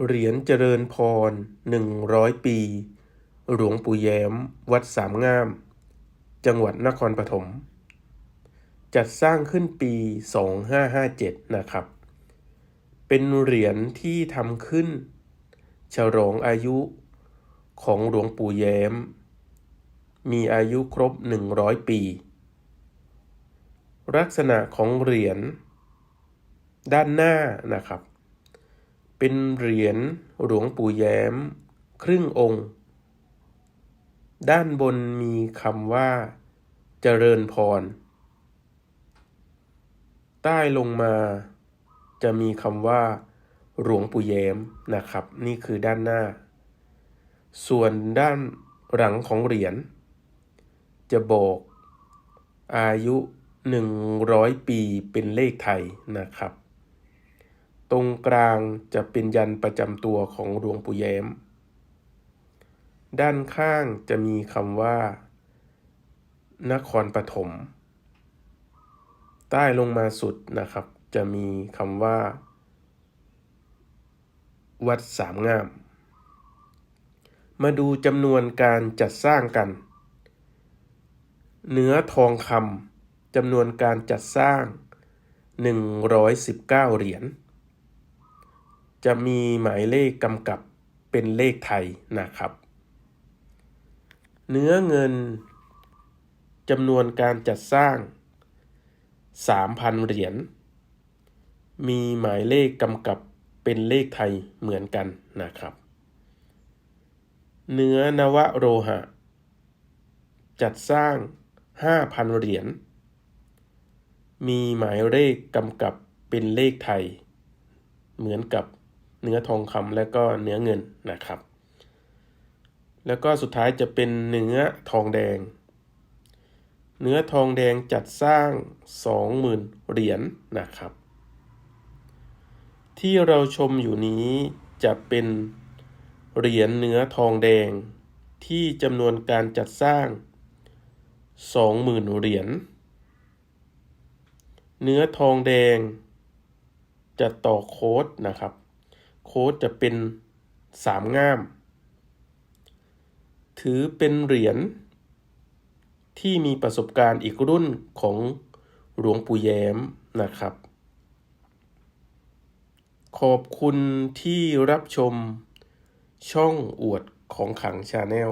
เหรียญเจริญพรหนึ่งร้อยปี หลวงปู่แย้ม วัดสามงาม จังหวัดนครปฐม จัดสร้างขึ้นปี 2557 นะครับ เป็นเหรียญที่ทำขึ้น ฉลองอายุของหลวงปู่แย้ม มีอายุครบ 100 ปี ลักษณะของเหรียญด้านหน้านะครับ เป็นเหรียญหลวงปู่แย้ม ครึ่งองค์ ด้านบนมีคำว่า เจริญพร ใต้ลงมาจะมีคำว่า หลวงปู่แย้มนะครับ นี่คือด้านหน้า ส่วนด้านหลังของเหรียญ จะบอกอายุ 100 ปีเป็นเลขไทยนะครับ ตรงกลางจะเป็นยันประจำตัวของหลวงปู่แย้ม ด้านข้างจะมีคำว่า นครปฐม ใต้ลงมาสุดนะครับ จะมีคำว่า วัดสามงาม มาดูจำนวนการจัดสร้างกัน เนื้อทองคำจำนวนการจัดสร้าง 119 เหรียญ จะมีหมายเลขกำกับเป็นเลขไทยนะครับ เนื้อเงินจำนวนการจัดสร้าง 3,000 เหรียญ มีหมายเลขกำกับเป็นเลขไทยเหมือนกันนะครับ เนื้อนวโรหะ จัดสร้าง 5,000 เหรียญ มีหมายเลขกำกับเป็นเลขไทย เหมือนกับ เนื้อทองคำและก็เนื้อเงินนะครับ แล้วก็สุดท้ายจะเป็นเนื้อทองแดง เนื้อทองแดงจัดสร้าง 20,000 เหรียญนะครับ ที่เราชมอยู่นี้จะเป็นเหรียญเนื้อทองแดง ที่จำนวนการจัดสร้าง 20,000 เหรียญ เนื้อทองแดงจะต่อโค้ดนะครับ ค้ดจะเป็นสามง่าม ถือเป็นเหรียญที่มีประสบการณ์อีกรุ่นของหลวงปู่แย้มนะครับ ขอบคุณที่รับชมช่องอวดของขังชาแนล